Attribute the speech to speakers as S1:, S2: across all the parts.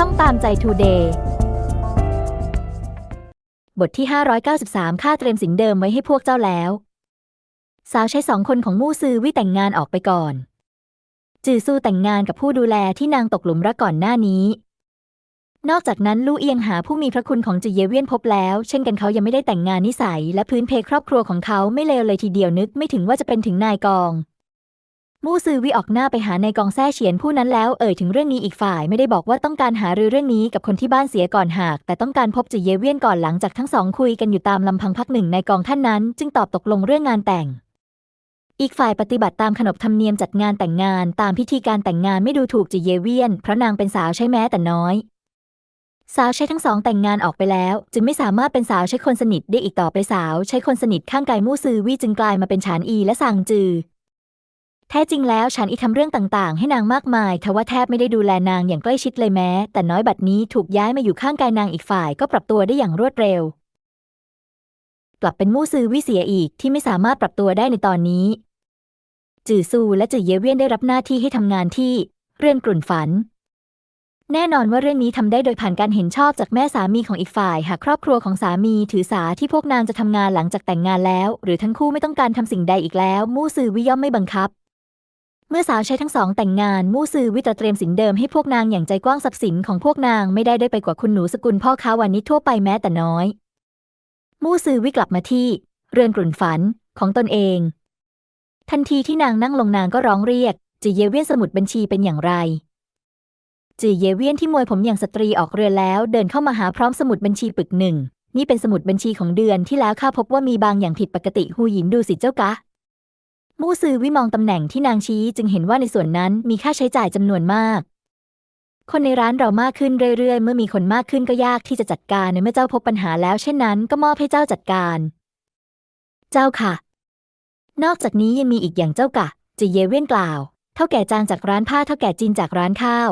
S1: ช่องตามใจทูเดย์บทที่ 593ค่าเตรียมสิ่งเดิมไว้ให้พวกเจ้าแล้ว สาวใช้สองคนของมู่ซือวิแต่งงานออกไปก่อน จือซูแต่งงานกับผู้ดูแลที่นางตกหลุมรักก่อนหน้านี้ นอกจากนั้นลู่เอียงหาผู้มีพระคุณของจือเยเวียนพบแล้ว เช่นกันเขายังไม่ได้แต่งงานนิสัย และพื้นเพครอบครัวของเขาไม่เลวเลยทีเดียวนึก ไม่ถึงว่าจะเป็นถึงนายกอง มู่ซือวิออกหน้าไปหานายกองแซ่เฉียนผู้นั้นแล้วเอ่ยถึงเรื่องนี้อีกฝ่ายไม่ได้บอกว่าต้องการหารือเรื่องนี้กับคนที่บ้านเสียก่อนหาก แต่ต้องการพบจือเยเวียนก่อนหลังจากทั้งสองคุยกันอยู่ตามลำพังพักหนึ่งนายกองท่านนั้น จึงตอบตกลงเรื่องงานแต่ง อีกฝ่ายปฏิบัติตามขนบธรรมเนียมจัดงานแต่งงาน ตามพิธีการแต่งงานไม่ดูถูกจือเยเวียนเพราะนางเป็นสาวใช้แม้แต่น้อย สาวใช้ทั้งสองแต่งงานออกไปแล้ว จึงไม่สามารถเป็นสาวใช้คนสนิทได้อีกต่อไปสาว ใช้คนสนิทข้างกายมู่ซือวี่จึงกลายมาเป็นฉานอีและซางจือ แท้จริงแล้วฉันอีทำเรื่องต่างๆ ให้นางมากมายทว่าแทบไม่ได้ดูแลนางอย่างใกล้ชิดเลยแม้ แต่น้อยบัดนี้ถูกย้ายมาอยู่ข้างกายนางอีกฝ่ายก็ปรับตัวได้อย่างรวดเร็ว กลับเป็นมู่ซือวิเสียอีกที่ไม่สามารถปรับตัวได้ในตอนนี้ จือซูและจือเยเวียนได้รับหน้าที่ให้ทำงานที่เรือนกลุ่นฝัน แน่นอนว่าเรื่องนี้ทำได้โดยผ่านการเห็นชอบจากแม่สามีของอีกฝ่าย หากครอบครัวของสามีถือสาที่พวกนางจะทำงานหลังจากแต่งงานแล้ว หรือทั้งคู่ไม่ต้องการทำสิ่งใดอีกแล้ว มู่ซือวิย่อมไม่บังคับ เมื่อสาวใช้ทั้งสองแต่งงานมู่ซือวิตรเตรียมสิ่งเดิมให้พวกนางอย่างใจกว้างทรัพย์สินของพวกนางไม่ได้ได้ไปกว่าคุณหนูสกุลพ่อค้าวานิชทั่วไปแม้แต่น้อย มู่ซือวิกลับมาที่ เรือนกลุ่นฝันของตนเอง ทันทีที่นางนั่งลงนางก็ร้องเรียกจือเยเวียนสมุดบัญชีเป็นอย่างไรจือเยเวียนที่มวยผมอย่างสตรีออกเรือนแล้วเดินเข้ามาหาพร้อมสมุดบัญชีปึกหนึ่งนี่เป็นสมุดบัญชีของเดือนที่แล้วข้าพบว่ามีบางอย่างผิดปกติฮูหยินดูสิเจ้ากะ มู่ซือวิมองตำแหน่งที่นางชี้จึงเห็นว่าในส่วนนั้นมีค่าใช้จ่ายจำนวนมาก คนในร้านเรามากขึ้นเรื่อยๆ เมื่อมีคนมากขึ้นก็ยากที่จะจัดการในเมื่อเจ้าพบปัญหาแล้วเช่นนั้น ก็มอบให้เจ้าจัดการ เจ้าค่ะ นอกจากนี้ยังมีอีกอย่างเจ้ากะจีเยเว่ยนกล่าว เท่าแก่จางจากร้านผ้าเท่าแก่จีนจากร้านข้าว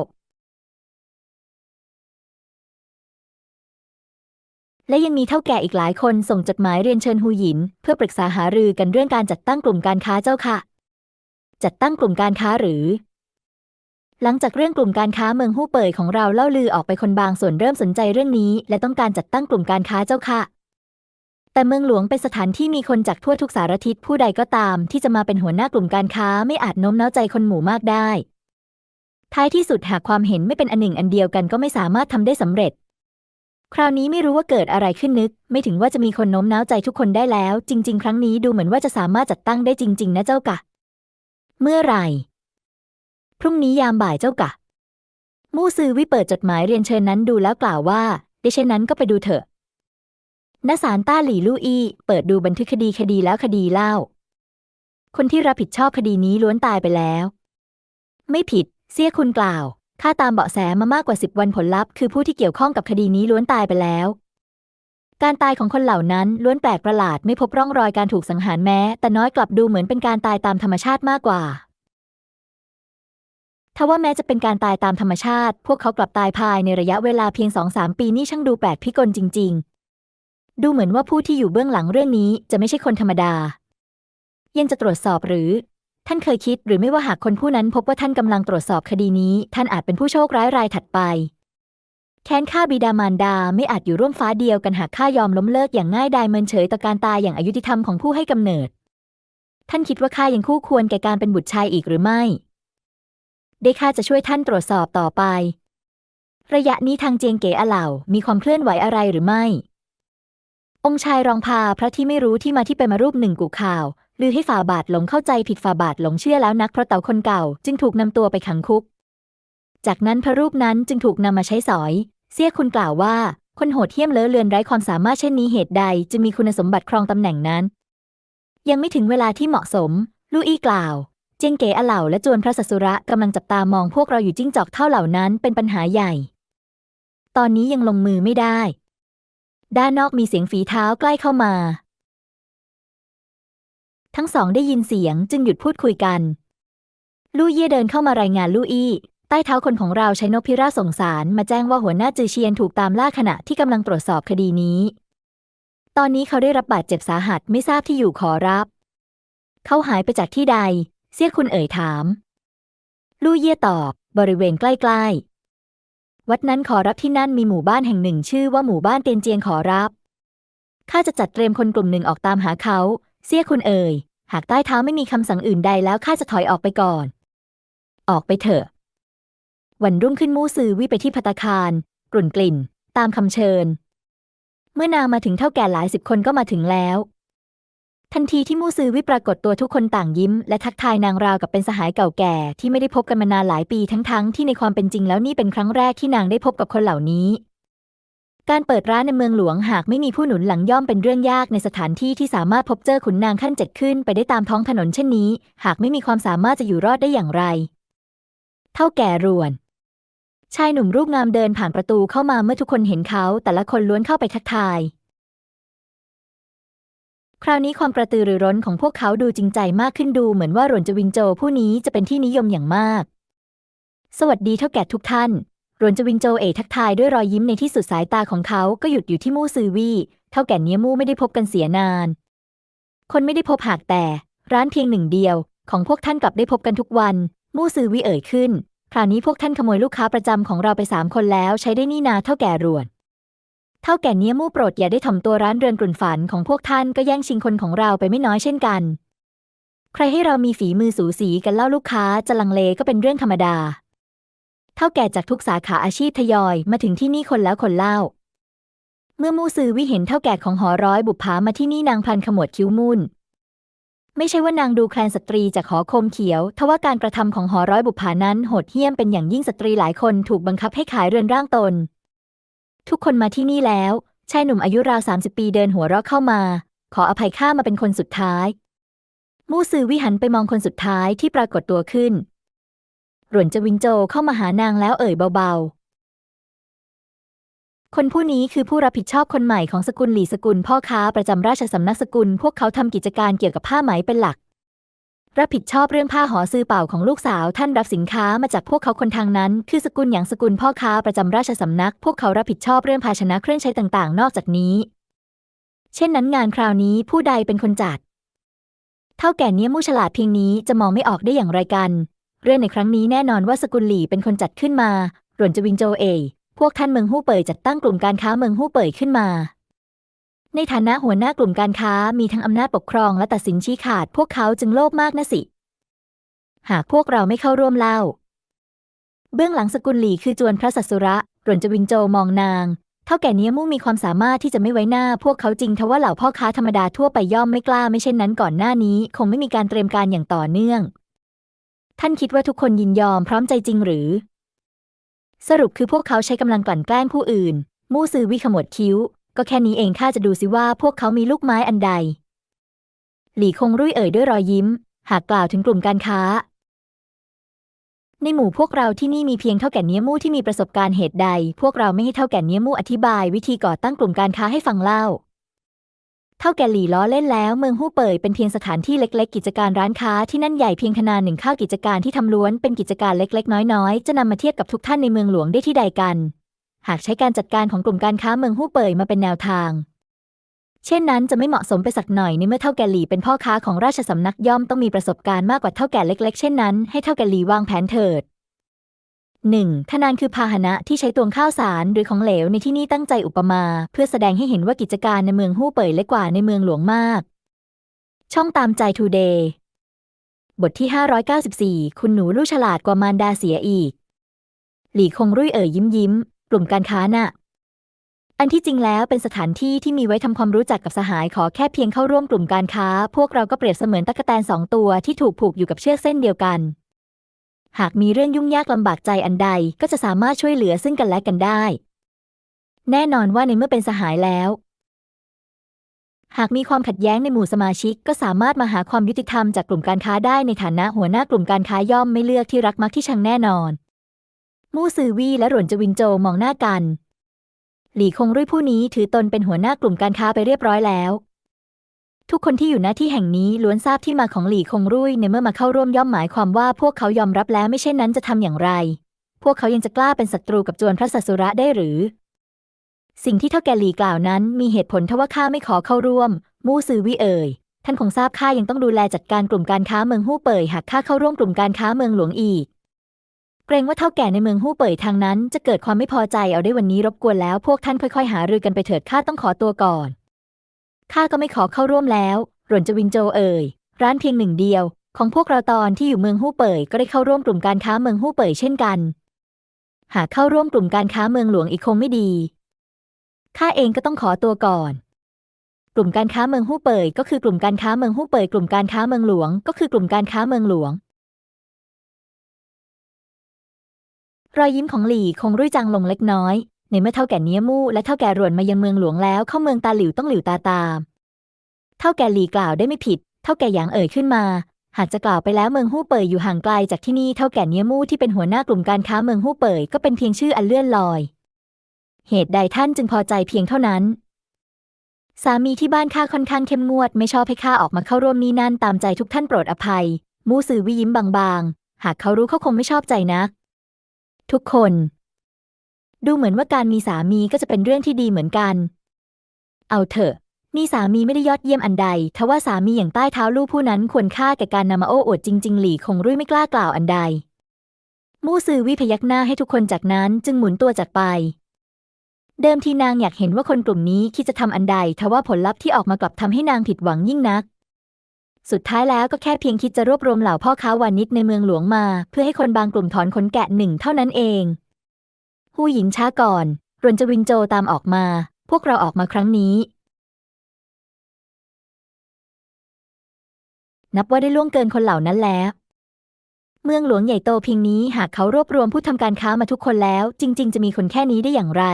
S1: และยังมีเท่าแก่อีกหลายคนส่งจดหมายเรียนเชิญฮูหยิน เพื่อปรึกษาหารือกันเรื่องการจัดตั้งกลุ่มการค้าเจ้าค่ะ จัดตั้งกลุ่มการค้าหรือ หลังจากเรื่องกลุ่มการค้าเมืองฮู้เป่ยของเราเล่าลือออกไปคนบางส่วนเริ่มสนใจเรื่องนี้ และต้องการจัดตั้งกลุ่มการค้าเจ้าค่ะ แต่เมืองหลวงเป็นสถานที่มีคนจากทั่วทุกสารทิศผู้ใดก็ตาม ที่จะมาเป็นหัวหน้ากลุ่มการค้าไม่อาจโน้มน้าวใจคนหมู่มากได้ ท้ายที่สุดหากความเห็นไม่เป็นอันหนึ่งอันเดียวกันก็ไม่สามารถทำได้สำเร็จ คราวนี้ไม่รู้ว่าเกิดอะไรขึ้นนึก ไม่ถึงว่าจะมีคนโน้มน้าวใจทุกคนได้แล้ว จริง ๆ ครั้งนี้ดูเหมือนว่าจะสามารถจัดตั้งได้จริง ๆ นะเจ้ากะ เมื่อไหร่ พรุ่งนี้ยามบ่ายเจ้ากะ มู่ซือวิเปิดจดหมายเรียนเชิญนั้นดูแล้วกล่าวว่าดิเช่นนั้นก็ไปดูเถอะณศาลต้าหลี่ลู่อี้เปิดดูบันทึกคดีคดีแล้วคดีเล่า คนที่รับผิดชอบคดีนี้ล้วนตายไปแล้ว ไม่ผิด เสียคุณกล่าว ข้าตามเบาะแสมามากกว่าสิบวันผลลัพธ์คือผู้ที่เกี่ยวข้องกับคดีนี้ล้วนตายไปแล้ว การตายของคนเหล่านั้นล้วนแปลกประหลาดไม่พบร่องรอยการถูกสังหารแม้ แต่น้อยกลับดูเหมือนเป็นการตายตามธรรมชาติมากกว่าทว่าแม้จะเป็นการตายตามธรรมชาติ พวกเขากลับตายภายในระยะเวลาเพียงสองสามปีนี่ช่างดูแปลกพิกลจริง ๆ ดูเหมือนว่าผู้ที่อยู่เบื้องหลังเรื่องนี้จะไม่ใช่คนธรรมดา ยังจะตรวจสอบหรือ ท่านเคยคิดหรือไม่ว่าหากคนผู้นั้นพบว่าท่านกำลังตรวจสอบคดีนี้ ท่านอาจเป็นผู้โชคร้ายรายถัดไป แค้นฆ่าบิดามารดาไม่อาจอยู่ร่วมฟ้าเดียวกันหากข้ายอมล้มเลิกอย่างง่ายดายเมินเฉยต่อการตายอย่างอายุติธรรมของผู้ให้กำเนิด ท่านคิดว่าข้ายังคู่ควรแก่การเป็นบุตรชายอีกหรือไม่ ได้ข้าจะช่วยท่านตรวจสอบต่อไป ระยะนี้ทางเจียงเก๋อเหล่ามีความเคลื่อนไหวอะไรหรือไม่ องค์ชายรองพาพระที่ไม่รู้ที่มาที่ไปมารูปหนึ่งกุข่าว ลือให้ฝ่าบาทหลงเข้าใจผิดฝ่าบาทหลงเชื่อแล้วนักเพราะเต่าคนเก่าจึงถูกนำตัวไปขังคุก จากนั้นพระรูปนั้นจึงถูกนำมาใช้สอย เสี่ยคุณกล่าวว่า คนโหดเหี้ยมเลอะเลือนไร้ความสามารถเช่นนี้เหตุใดจึงมีคุณสมบัติครองตำแหน่งนั้น ยังไม่ถึงเวลาที่เหมาะสม ลู่อี้กล่าว เจียงเก๋อเหล่าและจวนพระสัสุระกำลังจับตามองพวกเราอยู่จิ้งจอกเท่าเหล่านั้นเป็นปัญหาใหญ่ ตอนนี้ยังลงมือไม่ได้ ด้านนอกมีเสียงฝีเท้าใกล้เข้ามา ทั้งสองได้ยินเสียงจึงหยุดพูดคุยกัน ลู่เย่เดินเข้ามารายงานลู่อี้ ใต้เท้าคนของเราใช้นกพิราบส่งสารมาแจ้งว่าหัวหน้าจือเชียนถูกตามล่าขณะที่กำลังตรวจสอบคดีนี้ ตอนนี้เขาได้รับบาดเจ็บสาหัสไม่ทราบที่อยู่ขอรับ เขาหายไปจากที่ใด เสี่ยคุณเอ่ยถาม ลู่เย่ตอบบริเวณใกล้ๆ วัดนั้นขอรับที่นั่นมีหมู่บ้านแห่งหนึ่งชื่อว่าหมู่บ้านเตียนเจียงขอรับข้าจะจัดเตรียมคนกลุ่มหนึ่งออกตามหาเขา เสี้ยคุณเอ่ย หากใต้เท้าไม่มีคำสั่งอื่นใดแล้วข้าจะถอยออกไปก่อน ออกไปเถอะ วันรุ่งขึ้นมู่ซือวิไปที่พัตตาคาร กลุ่นกลิ่น ตามคำเชิญ เมื่อนางมาถึงเท่าแก่หลายสิบคนก็มาถึงแล้ว ทันทีที่มู่ซือวิปรากฏตัวทุกคนต่างยิ้ม และทักทายนางราวกับเป็นสหายเก่าแก่ที่ไม่ได้พบกันมานานหลายปีทั้งๆที่ในความเป็นจริงแล้วนี่เป็นครั้งแรกที่นางได้พบกับคนเหล่านี้ การเปิดร้านในเมืองหลวงหากไม่มีผู้หนุนหลังย่อมเป็นเรื่องยากในสถานที่ที่สามารถพบเจอขุนนางขั้นเจ็ดขึ้นไปได้ตามท้องถนนเช่นนี้ หากไม่มีความสามารถจะอยู่รอดได้อย่างไร เท่าแก่รวน ชายหนุ่มรูปงามเดินผ่านประตูเข้ามาเมื่อทุกคนเห็นเขาแต่ละคนล้วนเข้าไปทักทาย คราวนี้ความกระตือรือร้นของพวกเขาดูจริงใจมากขึ้นดูเหมือนว่าหรวนจวิงโจผู้นี้จะเป็นที่นิยมอย่างมาก สวัสดีเท่าแก่ทุกท่าน รวนจวิงโจเอ๋ทักทายด้วยรอยยิ้มในที่สุดสายตาของเขาก็หยุดอยู่ที่มู่ซือวี่เท่าแก่เนี้ยมู่ไม่ได้พบกันเสียนาน คนไม่ได้พบหากแต่ร้านเพียงหนึ่งเดียว ของพวกท่านกลับได้พบกันทุกวัน มู่ซือวี่เอ่ยขึ้น คราวนี้พวกท่านขโมยลูกค้าประจำของเราไปสามคนแล้วใช้ได้นี่นาเท่าแก่รวนเท่าแก่เนี้ยมู่โปรดอย่าได้ถ่อมตัวร้านเรือนกลุ่นฝันของพวกท่านก็แย่งชิงคนของเราไปไม่น้อยเช่นกัน ใครให้เรามีฝีมือสูสีกันเล่าลูกค้าจะลังเลก็เป็นเรื่องธรรมดา เท่าแก่จากทุกสาขาอาชีพทยอยมาถึงที่นี่คนแล้วคนเล่า เมื่อมู่ซือวิเห็นเท่าแก่ของหอร้อยบุปผามาที่นี่นางพันขมวดคิ้วมุ่น ไม่ใช่ว่านางดูแคลนสตรีจากหอคมเขียวทว่าการกระทำของหอร้อยบุปผานั้นโหดเหี้ยมเป็นอย่างยิ่งสตรีหลายคนถูกบังคับให้ขายเรือนร่างตน ทุกคนมาที่นี่แล้วชายหนุ่มอายุราวสามสิบปีเดินหัวเราะเข้ามา ขออภัยข้ามาเป็นคนสุดท้าย มู่ซือวิหันไปมองคนสุดท้ายที่ปรากฏตัวขึ้น หรวนจวิงโจเข้ามาหานางแล้วเอ่ยเบาๆ คนผู้นี้คือผู้รับผิดชอบคนใหม่ของสกุลหลี่สกุลพ่อค้าประจำราชสำนักสกุล พวกเขาทำกิจการเกี่ยวกับผ้าไหมเป็นหลัก รับผิดชอบเรื่องผ้าหอซื้อเป่าของลูกสาว ท่านรับสินค้ามาจากพวกเขาคนทางนั้น คือสกุลอย่างสกุลพ่อค้าประจำราชสำนัก พวกเขารับผิดชอบเรื่องภาชนะเครื่องใช้ต่างๆ นอกจากนี้ เช่นนั้นงานคราวนี้ผู้ใดเป็นคนจัดเท่าแก่เนี้ยมู่ฉลาดเพียงนี้จะมองไม่ออกได้อย่างไรกัน เรื่องในครั้งนี้แน่นอนว่าสกุลหลี่เป็นคนจัดขึ้นมา หลวนจวิงโจเอยพวกท่านเมืองฮู้เป่ยจัดตั้งกลุ่มการค้าเมืองฮู้เป่ยขึ้นมา ในฐานะหัวหน้ากลุ่มการค้ามีทั้งอำนาจปกครองและตัดสินชี้ขาด พวกเขาจึงโลภมากนะสิ หากพวกเราไม่เข้าร่วมเล่า เบื้องหลังสกุลหลี่คือจวนพระสัสสุระ หลวนจวิงโจมองนาง เท่าแก่เนี้ยมู่งมีความสามารถที่จะไม่ไว้หน้า พวกเขาจริงทว่าเหล่าพ่อค้าธรรมดาทั่วไปย่อมไม่กล้าไม่เช่นนั้นก่อนหน้านี้ คงไม่มีการเตรียมการอย่างต่อเนื่อง ท่านคิดว่าทุกคนยินยอมพร้อมใจจริงหรือ สรุปคือพวกเขาใช้กำลังกลั่นแกล้งผู้อื่น มู่ซือวิขมวดคิ้ว ก็แค่นี้เองข้าจะดูสิว่าพวกเขามีลูกไม้อันใด หลี่คงรุ่ยเอ่ยด้วยรอยยิ้ม หากกล่าวถึงกลุ่มการค้า ในหมู่พวกเราที่นี่มีเพียงเท่าแก่เนี้ยมู่ที่มีประสบการณ์เหตุใด พวกเราไม่ให้เท่าแก่เนี้ยมู่อธิบายวิธีก่อตั้งกลุ่มการค้าให้ฟังเล่า ท่าแก่หลี่ล้อเล่นแล้ว เมืองฮู้เป่ยเป็นเพียงสถานที่เล็ก ๆ กิจการร้านค้าที่นั่นใหญ่เพียงขนาดหนึ่งข้าวกิจการที่ทำล้วนเป็นกิจการเล็ก ๆ น้อย ๆ จะนำมาเทียบกับทุกท่านในเมืองหลวงได้ที่ใดกัน หากใช้การจัดการของกลุ่มการค้าเมืองฮู้เป่ยมาเป็นแนวทาง เช่นนั้นจะไม่เหมาะสมไปสักหน่อยในเมื่อเท่าแก่หลี่เป็นพ่อค้าของราชสำนักย่อมต้องมีประสบการณ์มากกว่าเท่าแก่เล็ก ๆ เช่นนั้นให้เท่าแก่หลี่วางแผนเถิด 1. ทนานคือพาหนะที่ใช้ตวงข้าวสารหรือของเหลวในที่นี่ตั้งใจอุปมา เพื่อแสดงให้เห็นว่ากิจการในเมืองฮู้เป่ยเล็กกว่าในเมืองหลวงมาก ช่องตามใจทูเดย์บทที่ 594 คุณหนูลูกฉลาดกว่ามารดาเสียอีก หลี่คงรุ่ยเอ่ยยิ้มยิ้ม กลุ่มการค้าน่ะ อันที่จริงแล้วเป็นสถานที่ที่มีไว้ทำความรู้จักกับสหายขอแค่เพียงเข้าร่วมกลุ่มการค้า พวกเราก็เปรียบเสมือนตะกแตนสองตัวที่ถูกผูกอยู่กับเชือกเส้นเดียวกัน หากมีเรื่องยุ่งยากลำบากใจอันใดก็จะสามารถช่วยเหลือซึ่งกันและกันได้ แน่นอนว่าในเมื่อเป็นสหายแล้ว หากมีความขัดแย้งในหมู่สมาชิก ก็สามารถมาหาความยุติธรรมจากกลุ่มการค้าได้ในฐานะหัวหน้ากลุ่มการค้าย่อมไม่เลือกที่รักมักที่ชังแน่นอน มู่ซือวี่และหลวนจวินโจมองหน้ากัน หลี่คงรุ่ยผู้นี้ถือตนเป็นหัวหน้ากลุ่มการค้าไปเรียบร้อยแล้ว ทุกคนที่อยู่หน้าที่แห่งนี้ล้วนทราบที่มาของหลี่คงรุ่ยในเมื่อมาเข้าร่วมย่อมหมายความว่าพวกเขายอมรับแล้วไม่เช่นนั้นจะทำอย่างไร พวกเขายังจะกล้าเป็นศัตรูกับจวนพระสัสุระได้หรือ สิ่งที่เท่าแก่หลี่กล่าวนั้น มีเหตุผลทว่าข้าไม่ขอเข้าร่วม มู่ซือวิเอ่ยท่านคงทราบข้ายังต้องดูแลจัดการกลุ่มการค้าเมืองฮู้เป่ยหากข้าเข้าร่วมกลุ่มการค้าเมืองหลวงอีก เกรงว่าเท่าแก่ในเมืองฮู้เป่ยทางนั้น จะเกิดความไม่พอใจเอาได้วันนี้รบกวนแล้วพวกท่านค่อยๆ หารือกันไปเถิดข้าต้องขอตัวก่อน ข้าก็ไม่ขอเข้าร่วมแล้ว หลวนจวินโจเอ่ย ร้านเพียงหนึ่งเดียว ของพวกเราตอนที่อยู่เมืองฮู้เป่ยก็ได้เข้าร่วมกลุ่มการค้าเมืองฮู้เป่ยเช่นกัน หากเข้าร่วมกลุ่มการค้าเมืองหลวงอีกคงไม่ดี ข้าเองก็ต้องขอตัวก่อน กลุ่มการค้าเมืองฮู้เป่ยก็คือกลุ่มการค้าเมืองฮู้เป่ยกลุ่มการค้าเมืองหลวง ก็คือกลุ่มการค้าเมืองหลวง รอยยิ้มของหลี่คงรุ่ยจางลงเล็กน้อย ในเมื่อเท่าแก่เนี้ยมู่และเท่าแก่รวนมายังเมืองหลวงแล้ว เข้าเมืองตาหลิวต้องหลิวตาตาม เท่าแก่หลีกล่าวได้ไม่ผิด เท่าแก่หยางเอ่ยขึ้นมา หากจะกล่าวไปแล้วเมืองฮู้เป่ยอยู่ห่างไกลจากที่นี่เท่าแก่เนี้ยมู่ที่เป็นหัวหน้ากลุ่มการค้าเมืองฮู้เป่ยก็เป็นเพียงชื่ออันเลื่อนลอย เหตุใดท่านจึงพอใจเพียงเท่านั้น สามีที่บ้านข้าค่อนข้างเข้มงวด ไม่ชอบให้ข้าออกมาเข้าร่วมนี้นั่นตามใจทุกท่านโปรดอภัย มู่ซือวิยิ้มบางๆ หากเขารู้เขาคงไม่ชอบใจนักทุกคน ดูเหมือนว่าการมีสามีก็จะเป็นเรื่องที่ดีเหมือนกัน เอาเถอะ มีสามีไม่ได้ยอดเยี่ยมอันใด ทว่าสามีอย่างใต้เท้าลูกผู้นั้นควรค่าแก่การนำมาโอ้อวดจริง ๆ หลี่คงรุ่ยไม่กล้ากล่าวอันใด มู่ซือวิพยักหน้าให้ทุกคนจากนั้นจึงหมุนตัวจากไป เดิมทีนางอยากเห็นว่าคนกลุ่มนี้คิดจะทำอันใด ทว่าผลลัพธ์ที่ออกมากลับทำให้นางผิดหวังยิ่งนักสุดท้ายแล้วก็แค่เพียงคิดจะรวบรวมเหล่าพ่อค้าวานิชในเมืองหลวงมา เพื่อให้คนบางกลุ่มถอนขนแกะหนึ่งเท่านั้นเอง ฮู้หญิงช้าก่อนรวนจวินโจตามออกมา พวกเราออกมาครั้งนี้ นับว่าได้ล่วงเกินคนเหล่านั้นแล้ว เมืองหลวงใหญ่โตเพียงนี้หากเขารวบรวมผู้ทำการค้ามาทุกคนแล้ว จริง ๆ จะมีคนแค่นี้ได้อย่างไร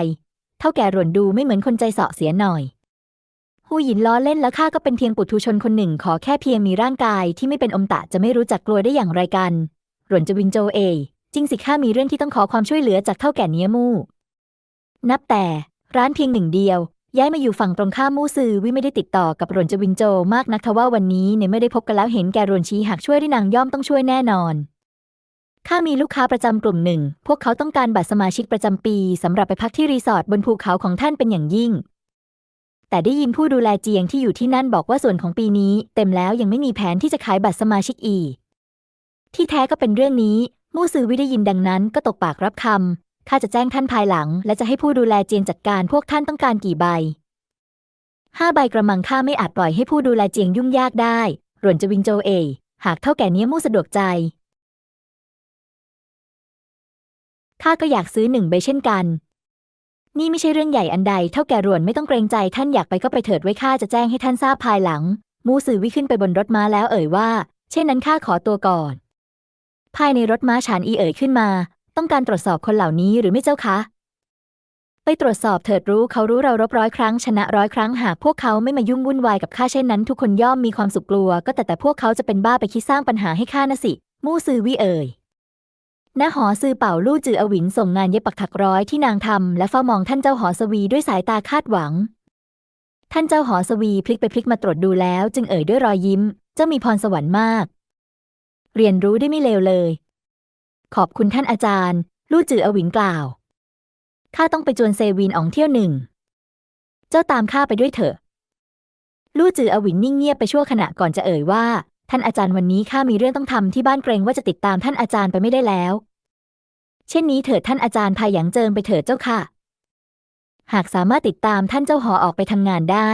S1: เท่าแก่หลวนดูไม่เหมือนคนใจเสาะเสียหน่อยฮู้หยินล้อเล่นแล้วข้าก็เป็นเพียงปุถุชนคนหนึ่งขอแค่เพียงมีร่างกายที่ไม่เป็นอมตะจะไม่รู้จักกลัวได้อย่างไรกันหลวนจวินโจเอย จริงสิข้ามีเรื่องที่ต้องขอความช่วยเหลือจากเท่าแก่เนี้ยมู่ นับแต่ร้านเพียงหนึ่งเดียว ย้ายมาอยู่ฝั่งตรงข้ามมู่ซือวิไม่ได้ติดต่อกับหลวนจวินโจมากนักทว่าวันนี้ในไม่ได้พบกันแล้วเห็นแกรวนชี้หากช่วยได้นางย่อมต้องช่วยแน่นอนข้ามีลูกค้าประจำกลุ่มหนึ่ง พวกเขาต้องการบัตรสมาชิกประจำปีสำหรับไปพักที่รีสอร์ทบนภูเขาของท่านเป็นอย่างยิ่ง แต่ได้ยินผู้ดูแลเจียงที่อยู่ที่นั่นบอกว่าส่วนของปีนี้ เต็มแล้วยังไม่มีแผนที่จะขายบัตรสมาชิกอีก ที่แท้ก็เป็นเรื่องนี้ มู่ซือวิได้ยินดังนั้นก็ตกปากรับคำข้าจะแจ้งท่านภายหลัง และจะให้ผู้ดูแลเจียงจัดการพวกท่านต้องการกี่ใบห้าใบกระมังข้าไม่อาจปล่อยให้ผู้ดูแลเจียงยุ่งยากได้หลวนจะวิงโจเอ หากเท่าแก่เนี้ยมู่สะดวกใจข้าก็อยากซื้อหนึ่งใบเช่นกัน นี่ไม่ใช่เรื่องใหญ่อันใด เท่าแก่รวนไม่ต้องเกรงใจท่านอยากไปก็ไปเถิดไว้ข้าจะแจ้งให้ท่านทราบภายหลัง มูสือวิขึ้นไปบนรถม้าแล้วเอ่ยว่า เช่นนั้นข้าขอตัวก่อน ภายในรถม้าฉานอีเอ่ยขึ้นมา ต้องการตรวจสอบคนเหล่านี้หรือไม่เจ้าคะ ไปตรวจสอบเถิดรู้เขารู้เรารบร้อยครั้งชนะร้อยครั้งหากพวกเขาไม่มายุ่งวุ่นวายกับข้าเช่นนั้น ทุกคนย่อมมีความสุขกลัว ก็แต่แต่พวกเขาจะเป็นบ้าไปคิดสร้างปัญหาให้ข้านะสิ มู่ซือวิเอ่ยณหอซือเป่าลู่จืออวินส่งงานเย็บปักถักร้อยที่นางทำและเฝ้ามองท่านเจ้าหอสวีด้วยสายตาคาดหวัง ท่านเจ้าหอสวีพลิกไปพลิกมาตรวจดูแล้ว จึงเอ่ยด้วยรอยยิ้ม เจ้ามีพรสวรรค์มาก เรียนรู้ได้ไม่เลวเลย ขอบคุณท่านอาจารย์ ลู่จืออวินกล่าว ข้าต้องไปจวนเซวินอองเที่ยวหนึ่ง เจ้าตามข้าไปด้วยเถอะ ลู่จืออวินนิ่งเงียบไปชั่วขณะก่อนจะเอ่ยว่า ท่านอาจารย์วันนี้ข้ามีเรื่องต้องทำที่บ้านเกรงว่าจะติดตามท่านอาจารย์ไปไม่ได้แล้ว เช่นนี้เถิดท่านอาจารย์พาหยางเจิงไปเถิดเจ้าค่ะ หากสามารถติดตามท่านเจ้าหอออกไปทำงานได้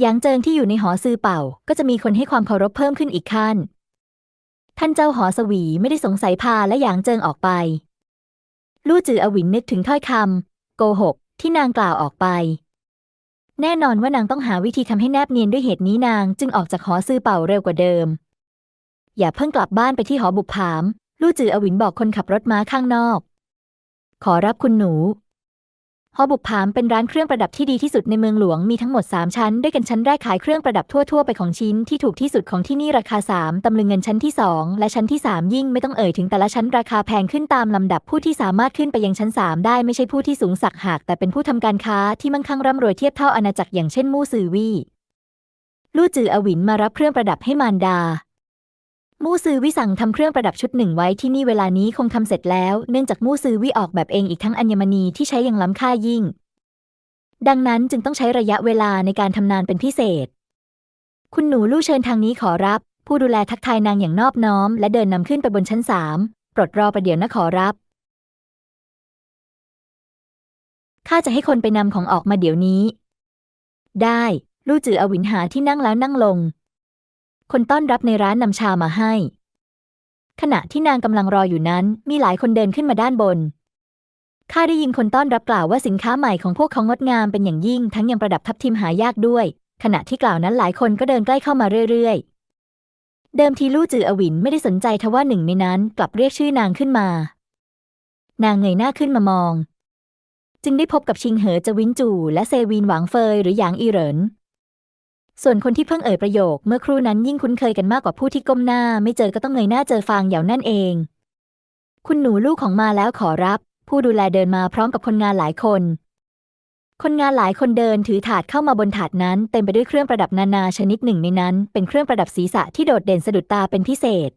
S1: หยางเจิงที่อยู่ในหอซือเป่า ก็จะมีคนให้ความเคารพเพิ่มขึ้นอีกขั้น ท่านเจ้าหอสวีไม่ได้สงสัยพาและหยางเจิงออกไป ลู่จืออวินนึกถึงถ้อยคำโกหก ที่นางกล่าวออกไป แน่นอนว่านางต้องหาวิธีทำให้แนบเนียนด้วยเหตุนี้นางจึงออกจากหอซือเป่าเร็วกว่าเดิม อย่าเพิ่งกลับบ้านไปที่หอบุปผาม ลู่จืออวินบอกคนขับรถม้าข้างนอก ขอรับคุณหนู หอบุปผามเป็นร้านเครื่องประดับที่ดีที่สุดในเมืองหลวงมีทั้งหมด 3 ชั้น ด้วยกันชั้นแรกขายเครื่องประดับทั่วๆไปของชิ้นที่ถูกที่สุดของที่นี่ราคา 3 ตำลึงเงินชั้นที่ 2 และชั้นที่ 3 ยิ่งไม่ต้องเอ่ยถึงแต่ละชั้นราคาแพงขึ้นตามลำดับผู้ที่สามารถขึ้นไปยังชั้น 3 ได้ไม่ใช่ผู้ที่สูงสักหาก แต่เป็นผู้ทำการค้าที่มั่งคั่งร่ำรวยเทียบเท่าอาณาจักรอย่างเช่นมู่ซือวี่ลู่จืออวินมารับเครื่องประดับให้มารดา มู่ซือวิสั่งทำเครื่องประดับชุดหนึ่งไว้ที่นี่เวลานี้คงทำเสร็จแล้ว เนื่องจากมู่ซือวิออกแบบเองอีกทั้งอัญมณีที่ใช้อย่างล้ำค่ายิ่ง ดังนั้นจึงต้องใช้ระยะเวลาในการทำนานเป็นพิเศษ คุณหนูลู่เชิญทางนี้ขอรับ ผู้ดูแลทักทายนางอย่างนอบน้อม และเดินนำขึ้นไปบนชั้นสามปลดรอประเดี๋ยวนะขอรับข้าจะให้คนไปนำของออกมาเดี๋ยวนี้ ได้ ลู่จืออวินหาที่นั่งแล้วนั่งลง คนต้อนรับในร้านนำชามาให้ ขณะที่นางกำลังรออยู่นั้น มีหลายคนเดินขึ้นมาด้านบน ข้าได้ยินคนต้อนรับกล่าวว่าสินค้าใหม่ของพวกเขางดงามเป็นอย่างยิ่ง ทั้งยังประดับทับทิมหายากด้วย ขณะที่กล่าวนั้นหลายคนก็เดินใกล้เข้ามาเรื่อยๆ เดิมทีลู่จืออวินไม่ได้สนใจทว่าหนึ่งในนั้นกลับเรียกชื่อนางขึ้นมา นางเงยหน้าขึ้นมามอง จึงได้พบกับชิงเหอจวินจู และเซวีนหวังเฟยหรือหยางอีเหริน ส่วนคนที่เพิ่งเอ่ยประโยค เมื่อครู่นั้นยิ่งคุ้นเคยกันมากกว่าผู้ที่ก้มหน้า ไม่เจอก็ต้องเงยหน้าเจอฟางเหยานั่นเอง คุณหนูลูกของมาแล้วขอรับ ผู้ดูแลเดินมาพร้อมกับคนงานหลายคน คนงานหลายคนเดินถือถาดเข้ามาบนถาดนั้นเต็มไปด้วยเครื่องประดับนานาชนิดหนึ่งในนั้น เป็นเครื่องประดับศีรษะที่โดดเด่นสะดุดตาเป็นพิเศษ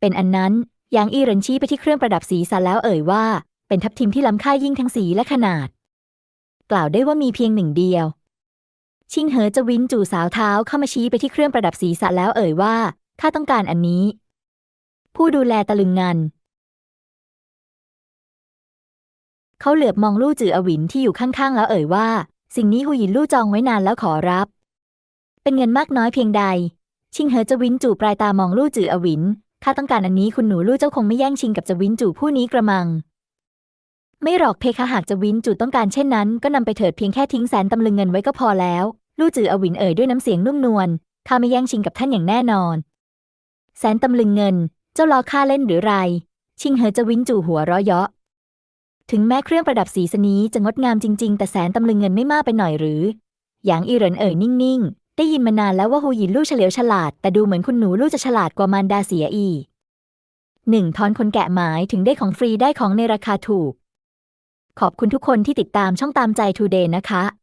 S1: เป็นอันนั้นยางอีเรนชี้ไปที่เครื่องประดับศีรษะแล้วเอ่ยว่า เป็นทับทิมที่ล้ำค่ายิ่งทั้งสีและขนาด กล่าวได้ว่ามีเพียงหนึ่งเดียว ชิงเหอจะวินจู่สาวเท้าเข้ามาชี้ไปที่เครื่องประดับศีรษะแล้วเอ่ยว่าข้าต้องการอันนี้ ผู้ดูแลตะลึงงัน เขาเหลือบมองลู่จืออวินที่อยู่ข้างๆ แล้วเอ่ยว่า สิ่งนี้หูหยินลู่จองไว้นานแล้วขอรับ เป็นเงินมากน้อยเพียงใด ชิงเหอจะวินจู่ปลายตามองลู่จืออวินข้าต้องการอันนี้คุณหนูลู่เจ้าคงไม่แย่งชิงกับจะวินจู่ผู้นี้กระมัง ไม่หรอกเพคะหากจะวินจู่ต้องการเช่นนั้น ก็นำไปเถิดเพียงแค่ทิ้งแสนตำลึงเงินไว้ก็พอแล้ว ลู่จืออวินเอ่ยด้วยน้ำเสียงนุ่มนวลข้าไม่แย่งชิงกับท่านอย่างแน่นอน แสนตำลึงเงิน เจ้าล้อข้าเล่นหรือไร ชิงเหอจะวินจู่หัวเราะเยาะ ถึงแม้เครื่องประดับสีสนี้จะงดงามจริง ๆ แต่แสนตำลึงเงินไม่มากไปหน่อยหรือหยางอีเหรินเอ่ยนิ่ง ๆ ได้ยินมานานแล้วว่าฮูหยินลู่เฉลียวฉลาด แต่ดูเหมือนคุณหนูลู่จะฉลาดกว่ามารดาเสียอีหนึ่งทอนคนแกะหมายถึงได้ของฟรีได้ของในราคาถูก ขอบคุณทุกคนที่ติดตามช่องตามใจทูเดย์นะคะ